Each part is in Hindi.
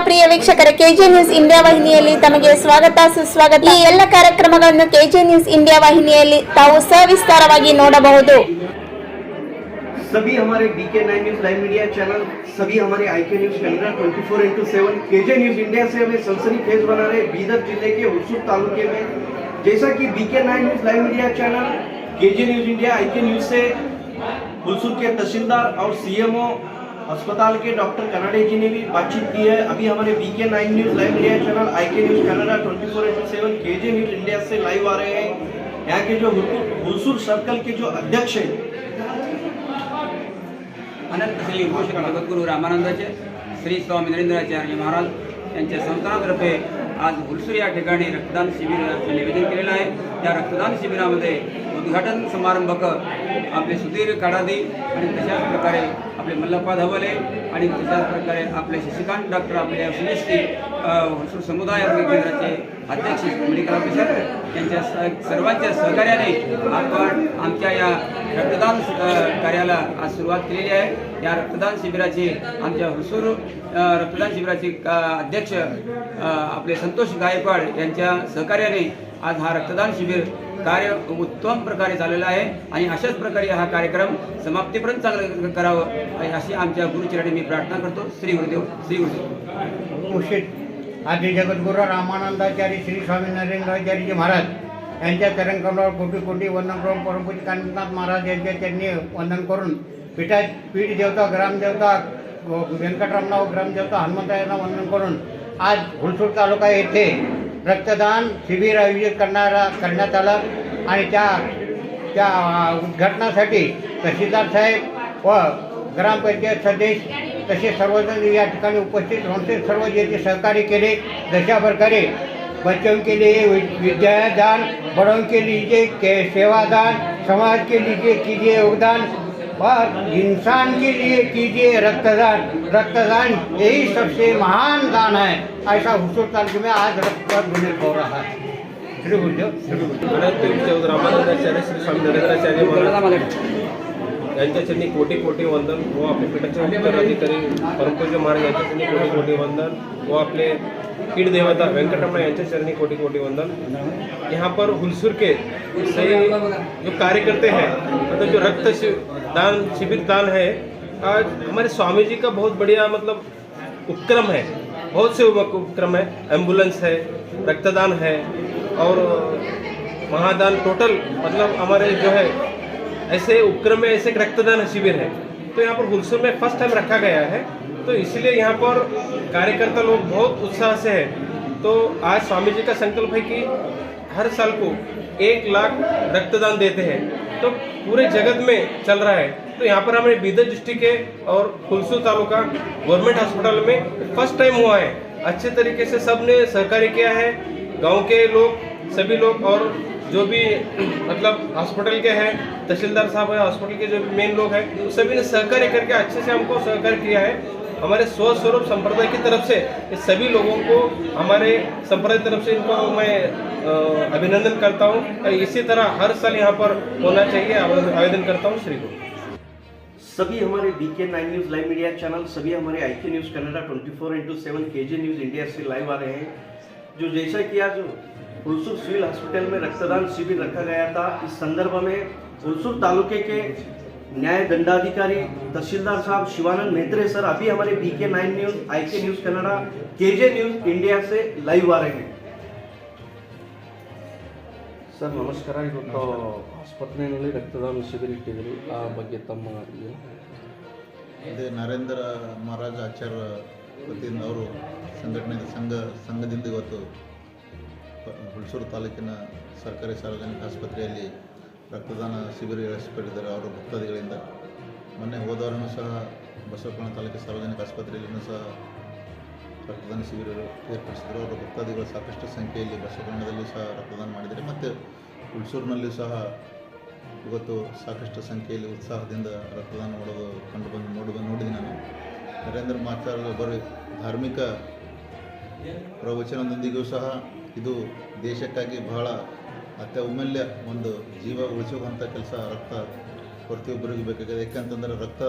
ಪ್ರಿಯ ವೀಕ್ಷಕರ ಕೆಜೆ ನ್ಯೂಸ್ ಇಂಡಿಯಾ ವಾಹಿನಿಯಲ್ಲಿ ತಮಗೆ ಸ್ವಾಗತ ಸುಸ್ವಾಗತ ಈ ಎಲ್ಲ ಕಾರ್ಯಕ್ರಮಗಳನ್ನು ಕೆಜೆ ನ್ಯೂಸ್ ಇಂಡಿಯಾ ವಾಹಿನಿಯಲ್ಲಿ ತಾವು ಸವಿಸ್ತಾರವಾಗಿ ನೋಡಬಹುದು सभी हमारे BK nine news live media channel सभी हमारे I K news Kannada twenty four into seven KJ news India से हमें सनसनी फेज बना रहे बीदर जिले के हुसूर तालुके में जैसा कि BK nine news live media channel KJ news India I K news से हुसूर के तहसीलदार और सीएमओ अस्पताल के डॉक्टर कनाडे जी ने भी बातचीत की है। अभी हमारे BK nine news live media channel I K news Kannada twenty four into seven K J news India से लाइव आ रहे हैं। यहाँ के जो हुसूर सर्कल के जो अध्यक्ष हैं। अनंत श्री घोषक जगद्गुरू रामानंदाचे श्री स्वामी नरेंद्राचार्य महाराज यांच्या संस्थानातर्फे आज हुलसूर या ठिकाणी रक्तदान शिबिराचं निवेदन आहे. या रक्तदान शिबिरामध्ये उद्घाटन समारंभक आपले सुधीर काडादी आणि तशाच प्रकारे आपले मल्लप्पा धवले आणि तशाच प्रकारे आपले शशिकांत डॉक्टर आपले सुनिश्री हुलसूर समुदाय आरोग्य केंद्राचे अध्यक्ष मेडिकल ऑफिसर यांच्या स- सर्वांच्या सहकार्याने आपण आमच्या या रक्तदान कार्याला आज सुरुवात केलेली आहे. या रक्तदान शिबिराची आमच्या हुसूर रक्तदान शिबिराचे का- अध्यक्ष आपले संतोष गायकवाड यांच्या सहकार्याने आज हा रक्तदान शिबिर कार्य उत्तम प्रकारे चाललेलं आहे आणि अशाच प्रकारे हा कार्यक्रम समाप्तीपर्यंत चांगलं करावं अशी आमच्या गुरुचरणी मी प्रार्थना करतो. श्री गुरुदेव श्री गुरुदेव. घोषित आदि जगद्गुरू रामानंदाचारी श्री स्वामी नरेंद्राचार्यजी महाराज यांच्या चरणकमलावर कोटी कोटी वंदन करून परमपूज्य कांतनाथ महाराज यांच्या चरणी वंदन करून पीठा पीठ देवता ग्रामदेवता व ग्रामदेवता हनुमंतरायांना वंदन करून आज हुलसूर तालुका येथे रक्तदान शिबिर आयोजित करणारा करण्यात आलं. आणि त्या त्या उद्घाटनासाठी तहसीलदार साहेब व ग्रामपंचायत सदस्य तसे सर्वजण या ठिकाणी उपस्थित होऊन ते सर्व जे सहकार्य केले जशा प्रकारे बच्चों के लिए वि- विद्यादान बड़ों के लिए के सेवादान समाज के लिए कीजिए योगदान और इंसान के लिए कीजिए रक्तदान। रक्तदान यही सबसे महान दान है। ऐसा हुसूर तर्क में आज रक्तदान डोनेट हो रहा है। श्री गुरुदेव श्री गुरुदेव श्री स्वामी नरेंद्राचार्य कोटी कोटी वंदन महाराज कोटी कोटी वंदन पीठ देवता कोटी कोटी वंदन. यहाँ पर हुलसूर के सही जो कार्यकर्ते हैं मतलब जो रक्त दान, शिविर दान है, आज हमारे स्वामी जी का बहुत बढ़िया मतलब उपक्रम है। बहुत से उपक्रम है। एंबुलेंस है, रक्तदान है और महादान टोटल मतलब हमारे जो है ऐसे उपक्रम में ऐसे रक्तदान शिविर है। तो यहाँ पर हुलसूर में फ़र्स्ट टाइम रखा गया है। तो इसलिए यहाँ पर कार्यकर्ता लोग बहुत उत्साह से है। तो आज स्वामी जी का संकल्प है कि हर साल को एक लाख रक्तदान देते हैं। तो पूरे जगत में चल रहा है। तो यहाँ पर हमारे बीदर डिस्ट्रिक्ट के और हुलसूर तालुका गवर्नमेंट हॉस्पिटल में फ़र्स्ट टाइम हुआ है। अच्छे तरीके से सबने सहकार्य किया है। गाँव के लोग, सभी लोग और जो भी मतलब हॉस्पिटल के हैं, तहसीलदार साहब है हॉस्पिटल के जो मेन लोग हैं सभी ने सहकार्य करके अच्छे से हमको सहकार्य किया है। हमारे स्व स्वरूप संप्रदाय की तरफ़ से सभी लोगों को, हमारे संप्रदाय की तरफ़ से इनको मैं अभिनंदन करता हूँ। इसी तरह हर साल यहाँ पर होना चाहिए आवेदन करता हूँ श्री गुरु। सभी हमारे BK nine news live media channel सभी हमारे I K news Kannada twenty four into seven K J news India से लाइव आ रहे हैं। जो जैसा कि आज हुलसूर सिविल हॉस्पिटल में रक्तदान शिविर रखा गया था इस संदर्भ में हुलसूर तालुके के न्याय दंडाधिकारी तहसीलदार साहब शिवानंद मेहत्रे सर अभी हमारे बीके नाइन न्यूज आई K news Kannada K J news India से लाइव आ रहे हैं ಸರ್ ನಮಸ್ಕಾರ ಇವತ್ತು ಆಸ್ಪತ್ರೆಯಲ್ಲಿ ರಕ್ತದಾನ ಶಿಬಿರ ಇಟ್ಟಿದ್ರಿ ಆ ಬಗ್ಗೆ ತಮ್ಮ ಏನು? ಅದೇ ನರೇಂದ್ರ ಮಹಾರಾಜ ಆಚಾರ್ಯ ವತಿಯಿಂದ ಅವರು ಸಂಘಟನೆ ಸಂಘ ಸಂಘದಿಂದ ಇವತ್ತು ಪ- ಹುಣಸೂರು ತಾಲೂಕಿನ ಸರ್ಕಾರಿ ಸಾರ್ವಜನಿಕ ಆಸ್ಪತ್ರೆಯಲ್ಲಿ ರಕ್ತದಾನ ಶಿಬಿರ ಏರ್ಪಡಿಸಿದ್ದಾರೆ ಅವರ ಭಕ್ತಾದಿಗಳಿಂದ. ಮೊನ್ನೆ ಹೋದವರನ್ನು ಸಹ ಬಸವಕರಣ ತಾಲೂಕಿನ ಸಾರ್ವಜನಿಕ ಆಸ್ಪತ್ರೆಯಲ್ಲಿಯೂ ಸಹ ರಕ್ತದಾನ ಶಿಬಿರ ಏರ್ಪಡಿಸಿದರು. ಅವರ ಭಕ್ತಾದಿಗಳು ಸಾಕಷ್ಟು ಸಂಖ್ಯೆಯಲ್ಲಿ ಬಸವಕರಣದಲ್ಲೂ ಸಹ ರಕ್ತದಾನ ಮಾಡಿದ್ದಾರೆ. ಮತ್ತು ಹುಣಸೂರಿನಲ್ಲಿಯೂ ಸಹ ಇವತ್ತು ಸಾಕಷ್ಟು ಸಂಖ್ಯೆಯಲ್ಲಿ ಉತ್ಸಾಹದಿಂದ ರಕ್ತದಾನ ಮಾಡೋದು ಕಂಡು ಬಂದು ನೋಡಿ ನೋಡಿದ್ದೀನಿ ನಾನು. ನರೇಂದ್ರ ಮಾಚಾರ್ ಒಬ್ಬರು ಧಾರ್ಮಿಕ ಪ್ರವಚನದೊಂದಿಗೂ ಸಹ ಇದು ದೇಶಕ್ಕಾಗಿ ಬಹಳ ಅತ್ಯಮೂಲ್ಯ ಒಂದು ಜೀವ ಉಳಿಸುವಂಥ ಕೆಲಸ ರಕ್ತ ಪ್ರತಿಯೊಬ್ಬರಿಗೂ ಬೇಕಾಗಿದೆ. ಯಾಕಂತಂದರೆ ರಕ್ತ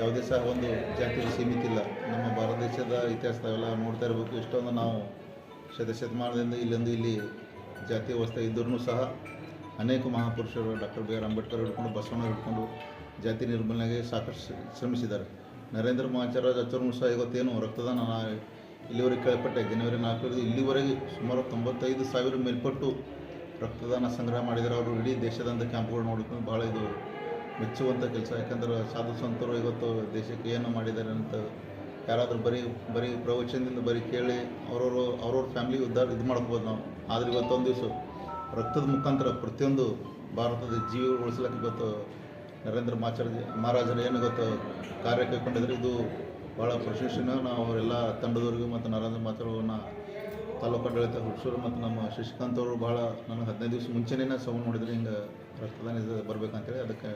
ಯಾವುದೇ ಸಹ ಒಂದು ಜಾತಿಗೆ ಸೀಮಿತ ಇಲ್ಲ. ನಮ್ಮ ಭಾರತ ದೇಶದ ಇತಿಹಾಸ ತಾವೆಲ್ಲ ನೋಡ್ತಾ ಇರಬೇಕು. ಇಷ್ಟೊಂದು ನಾವು ಶತಶತಮಾನದಿಂದ ಇಲ್ಲೊಂದು ಇಲ್ಲಿ ಜಾತಿ ವ್ಯವಸ್ಥೆ ಇದ್ದರೂ ಸಹ ಅನೇಕ ಮಹಾಪುರುಷರು ಡಾಕ್ಟರ್ ಬಿ ಆರ್ ಅಂಬೇಡ್ಕರ್ ಹಿಡ್ಕೊಂಡು ಬಸವಣ್ಣ ಹಿಡ್ಕೊಂಡು ಜಾತಿ ನಿರ್ಮೂಲನೆಗೆ ಸಾಕಷ್ಟು ಶ್ರಮಿಸಿದ್ದಾರೆ. ನರೇಂದ್ರ ಮಹಾಚಾರ್ಯ ಅಚ್ಚರು ಸಹ ಇವತ್ತೇನು ರಕ್ತದಾನ ಇಲ್ಲಿವರೆಗೆ ಕೇಳ್ಪಟ್ಟೆ ಜನವರಿ ನಾಲ್ಕರಿಂದ ಇಲ್ಲಿವರೆಗೆ ಸುಮಾರು ತೊಂಬತ್ತೈದು ಸಾವಿರ ಮೇಲ್ಪಟ್ಟು ರಕ್ತದಾನ ಸಂಗ್ರಹ ಮಾಡಿದರೆ ಅವರು ಇಡೀ ದೇಶದಂತ ಕ್ಯಾಂಪ್ಗಳು ನೋಡಿಕೊಂಡು ಭಾಳ ಇದು ಮೆಚ್ಚುವಂಥ ಕೆಲಸ. ಯಾಕಂದ್ರೆ ಸಾಧು ಸಂತರು ಇವತ್ತು ದೇಶಕ್ಕೆ ಏನು ಮಾಡಿದ್ದಾರೆ ಅಂತ ಯಾರಾದರೂ ಬರೀ ಬರೀ ಪ್ರವಚನದಿಂದ ಬರೀ ಕೇಳಿ ಅವ್ರವರು, ಅವ್ರವ್ರ ಫ್ಯಾಮಿಲಿ ಉದ್ಧಾರ ಇದು ಮಾಡ್ಬೋದು ನಾವು. ಆದರೆ ಇವತ್ತೊಂದು ದಿವಸ ರಕ್ತದ ಮುಖಾಂತರ ಪ್ರತಿಯೊಂದು ಭಾರತದ ಜೀವ ಉಳಿಸ್ಲಿಕ್ಕೆ ಇವತ್ತು ನರೇಂದ್ರ ಮಾಚಾರ್ಜಿ ಮಹಾರಾಜರು ಏನು ಇವತ್ತು ಕಾರ್ಯ ಕೈಗೊಂಡಿದ್ರೆ ಇದು ಭಾಳ ಪ್ರಶಂಸನೀಯ ನಾವು ಅವರೆಲ್ಲ ತಂಡದವರಿಗೂ ಮತ್ತು ನರೇಂದ್ರ ಮಾತಾಡೋನ ತಾಲೂಕು ಆಡಳಿತ ಹುಡ್ಸೋರು ಮತ್ತು ನಮ್ಮ ಶಶಿಕಾಂತ್ ಅವರು ಭಾಳ ನನಗೆ ಹದಿನೈದು ದಿವಸ ಮುಂಚೆನೇ ಸೌಂಡ್ ನೋಡಿದ್ರೆ, ಹಿಂಗೆ ರಕ್ತದಾನ ಇದು ಬರ್ಬೇಕಂತೇಳಿ. ಅದಕ್ಕೆ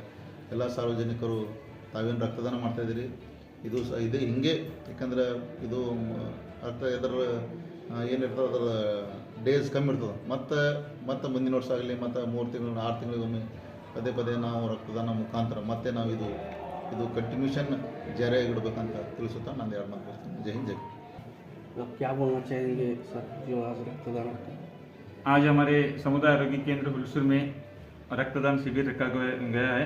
ಎಲ್ಲ ಸಾರ್ವಜನಿಕರು ತಾವೇನು ರಕ್ತದಾನ ಮಾಡ್ತಾಯಿದ್ದೀರಿ ಇದು ಸ, ಇದು ಹಿಂಗೆ, ಯಾಕಂದ್ರೆ ಇದು ರಕ್ತ ಇದರ ಏನಿರ್ತದೆ ಅದರ ಡೇಸ್ ಕಮ್ಮಿ ಇರ್ತದೆ. ಮತ್ತು ಮತ್ತು ಮುಂದಿನ ವರ್ಷ ಆಗಲಿ, ಮತ್ತು ಮೂರು ತಿಂಗಳು, ಆರು ತಿಂಗಳಿಗೊಮ್ಮೆ ಪದೇ ಪದೇ ನಾವು ರಕ್ತದಾನ ಮುಖಾಂತರ ಮತ್ತೆ ನಾವು ಇದು ಇದು ಕಂಟಿನ್ಯೂಷನ್ ಜಾರಿಯಾಗಿ ಇಡಬೇಕಂತ ತಿಳಿಸುತ್ತಾ ನಾನು ಎರಡು ಮಾತು ಬರ್ತೀನಿ ಜೈ ಹಿಂದ್ ಜೈ आप क्या बोलना चाहेंगे सर जो आज रक्तदान होता है आज हमारे समुदाय आरोग्य केंद्र हुलसुर में रक्तदान शिविर रखा गया गया है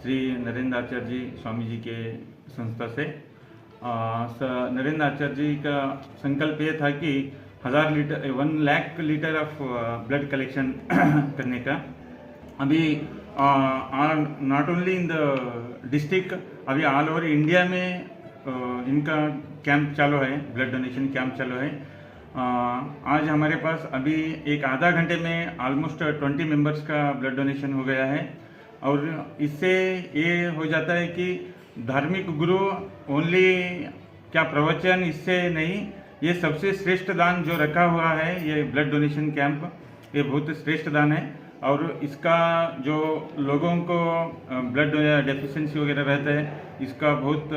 श्री नरेंद्र आचार्य जी स्वामी जी के संस्था से आ, स- नरेंद्र आचार्य जी का संकल्प ये था कि हज़ार litre one lakh litre of blood collection करने का अभी not only in the district अभी ऑल ओवर इंडिया में इनका कैंप चालू है ब्लड डोनेशन कैंप चालू है। आज हमारे पास अभी एक आधा घंटे में ऑलमोस्ट ट्वेंटी मेंबर्स का ब्लड डोनेशन हो गया है। और इससे ये हो जाता है कि धार्मिक गुरु ओनली क्या प्रवचन इससे नहीं, ये सबसे श्रेष्ठ दान जो रखा हुआ है, ये ब्लड डोनेशन कैंप ये बहुत श्रेष्ठ दान है। और इसका जो लोगों को ब्लड डेफिशिएंसी वगैरह रहता है, इसका बहुत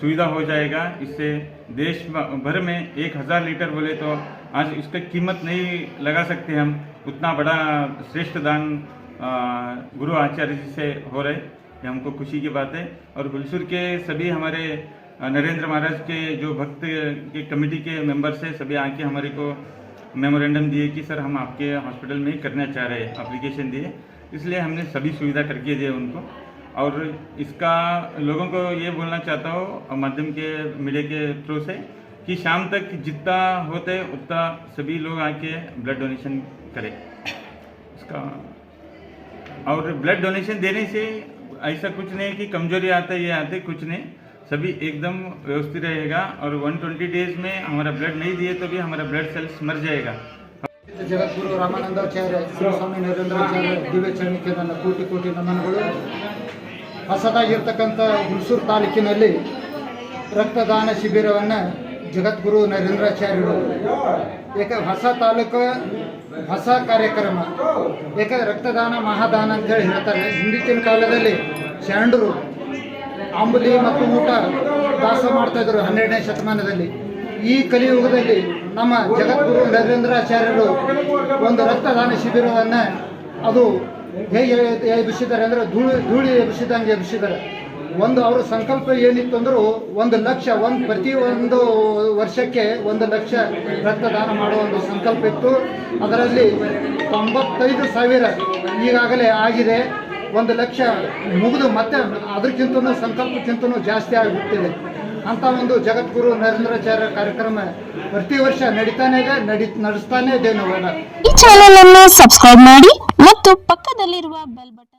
सुविधा हो जाएगा। इससे देश भर में एक हज़ार लीटर बोले तो आज इसका कीमत नहीं लगा सकते हम। उतना बड़ा श्रेष्ठ दान गुरु आचार्य जी से हो रहे ये हमको खुशी की बात है। और हुलसुर के सभी हमारे नरेंद्र महाराज के जो भक्त के कमेटी के मेंबर्स हैं, सभी आके हमारे को मेमोरेंडम दिए कि सर हम आपके हॉस्पिटल में करना चाह रहे हैं अप्लीकेशन दिए। इसलिए हमने सभी सुविधा करके दिए उनको। और इसका लोगों को ये बोलना चाहता हूँ माध्यम के मीडिया के थ्रू से, कि शाम तक जितना होते उतना सभी लोग आके ब्लड डोनेशन करें। इसका और ब्लड डोनेशन देने से ऐसा कुछ नहीं कि कमज़ोरी आता है ये आते कुछ नहीं। सभी एकदम व्यवस्थित रहेगा और 120 डेज में हमारा ब्लड नहीं दिए तो भी हमारा ब्लड सेल्स मर जाएगा ಜಗದ್ಗುರು ರಾಮಾನಂದಾಚಾರ್ಯ ಶ್ರೀಸ್ವಾಮಿ ನರೇಂದ್ರಾಚಾರ್ಯ ದಿವ್ಯ ಚರಣಕ್ಕೆ ನನ್ನ ಕೋಟಿ ಕೋಟಿ ನಮನಗಳು ಹೊಸದಾಗಿರ್ತಕ್ಕಂಥ ಹುಣಸೂರು ತಾಲೂಕಿನಲ್ಲಿ ರಕ್ತದಾನ ಶಿಬಿರವನ್ನು ಜಗದ್ಗುರು ನರೇಂದ್ರಾಚಾರ್ಯರು ಏಕ ಹೊಸ ತಾಲೂಕು ಹೊಸ ಕಾರ್ಯಕ್ರಮ ಯಾಕಂದ್ರೆ ರಕ್ತದಾನ ಮಹಾದಾನ ಅಂತೇಳಿ ಹೇಳ್ತಾರೆ ಹಿಂದಿನ ಕಾಲದಲ್ಲಿ ಶರಣರು ಅಂಬುಲಿ ಮತ್ತು ಊಟ ದಾಸ ಮಾಡ್ತಾ ಇದ್ರು ಹನ್ನೆರಡನೇ ಶತಮಾನದಲ್ಲಿ. ಈ ಕಲಿಯುಗದಲ್ಲಿ ನಮ್ಮ ಜಗದ್ಗುರು ನರೇಂದ್ರಾಚಾರ್ಯರು ಒಂದು ರಕ್ತದಾನ ಶಿಬಿರವನ್ನ ಅದು ಹೇಗೆ ಎಬ್ಬಿಸಿದ್ದಾರೆ ಅಂದ್ರೆ ಧೂಳಿ ಧೂಳಿ ಎಬ್ಬಿಸಿದಂಗೆ ಎಬ್ಬಿಸಿದ್ದಾರೆ. ಒಂದು ಅವರ ಸಂಕಲ್ಪ ಏನಿತ್ತು ಅಂದರೂ ಒಂದು ಲಕ್ಷ, ಒಂದು ಪ್ರತಿ ಒಂದು ವರ್ಷಕ್ಕೆ ಒಂದು ಲಕ್ಷ ರಕ್ತದಾನ ಮಾಡುವ ಒಂದು ಸಂಕಲ್ಪ ಇತ್ತು. ಅದರಲ್ಲಿ ತೊಂಬತ್ತೈದು ಸಾವಿರ ಈಗಾಗಲೇ ಆಗಿದೆ. ಒಂದು ಲಕ್ಷ ಮುಗಿದು ಮತ್ತೆ ಅದಕ್ಕಿಂತನೂ ಸಂಕಲ್ಪಕ್ಕಿಂತನೂ ಜಾಸ್ತಿ ಆಗಿಬಿಟ್ಟಿದೆ ಅಂತ ಒಂದು ಜಗದ್ಗುರು ನರೇಂದ್ರಾಚಾರ್ಯ ಕಾರ್ಯಕ್ರಮ ಪ್ರತಿ ವರ್ಷ ನಡೀತಾನೆ ಇದೆ, ನಡಿ, ನಡೆಸ್ತಾನೇ ಇದ್ದೇವೆ ನಾವೆಲ್ಲ ಈ ಚಾನೆಲ್ ಅನ್ನು ಸಬ್ಸ್ಕ್ರೈಬ್ ಮಾಡಿ ಮತ್ತು ಪಕ್ಕದಲ್ಲಿರುವ ಬೆಲ್ ಬಟನ್